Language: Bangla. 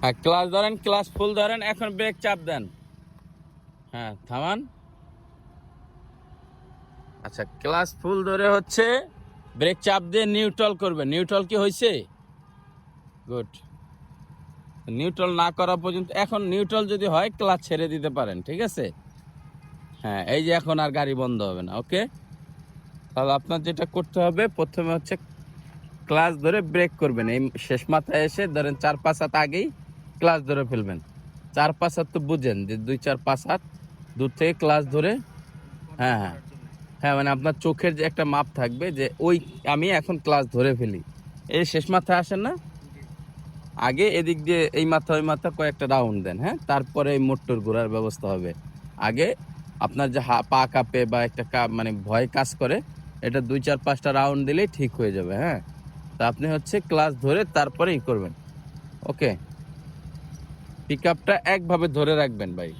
হ্যাঁ ক্লাস ধরেন ক্লাস ফুল ধরেন, এখন ব্রেক চাপ দেন। হ্যাঁ থামান। আচ্ছা ক্লাস ফুল ধরে হচ্ছে ব্রেক চাপ দিয়ে নিউট্রাল করবে। নিউট্রাল কি হয়েছে গুড নিউট্রাল না করা পর্যন্ত, এখন নিউট্রাল যদি হয় ক্লাস ছেড়ে দিতে পারেন, ঠিক আছে? হ্যাঁ এই যে এখন আর গাড়ি বন্ধ হবে না ওকে তাহলে আপনার যেটা করতে হবে, প্রথমে হচ্ছে ক্লাস ধরে ব্রেক করবেন। এই শেষ মাথায় এসে ধরেন চার পাঁচ হাত আগেই ক্লাস ধরে ফেলবেন। চার পাঁচ হাত তো বুঝেন যে দুই, চার, পাঁচ হাত দূর থেকে ক্লাস ধরে হ্যাঁ হ্যাঁ। হ্যাঁ মানে আপনার চোখের যে একটা মাপ থাকবে যে ওই আমি এখন ক্লাস ধরে ফেলি। এই শেষ মাথায় আসেন না? আগে এদিক দিয়ে এই মাথা, ওই মাথা কয়েকটা রাউন্ড দেন হ্যাঁ? তারপরে এই মোটর ঘোরার ব্যবস্থা হবে। আগে আপনার যে হা- পা কাঁপে বা একটা মানে ভয় কাজ করে, এটা দুই, চার, পাঁচটা রাউন্ড দিলেই ঠিক হয়ে যাবে হ্যাঁ? তা আপনি হচ্ছে ক্লাস ধরে তারপরেই করবেন। ওকে? পিক আপটা একভাবে ধরে রাখবেন ভাই।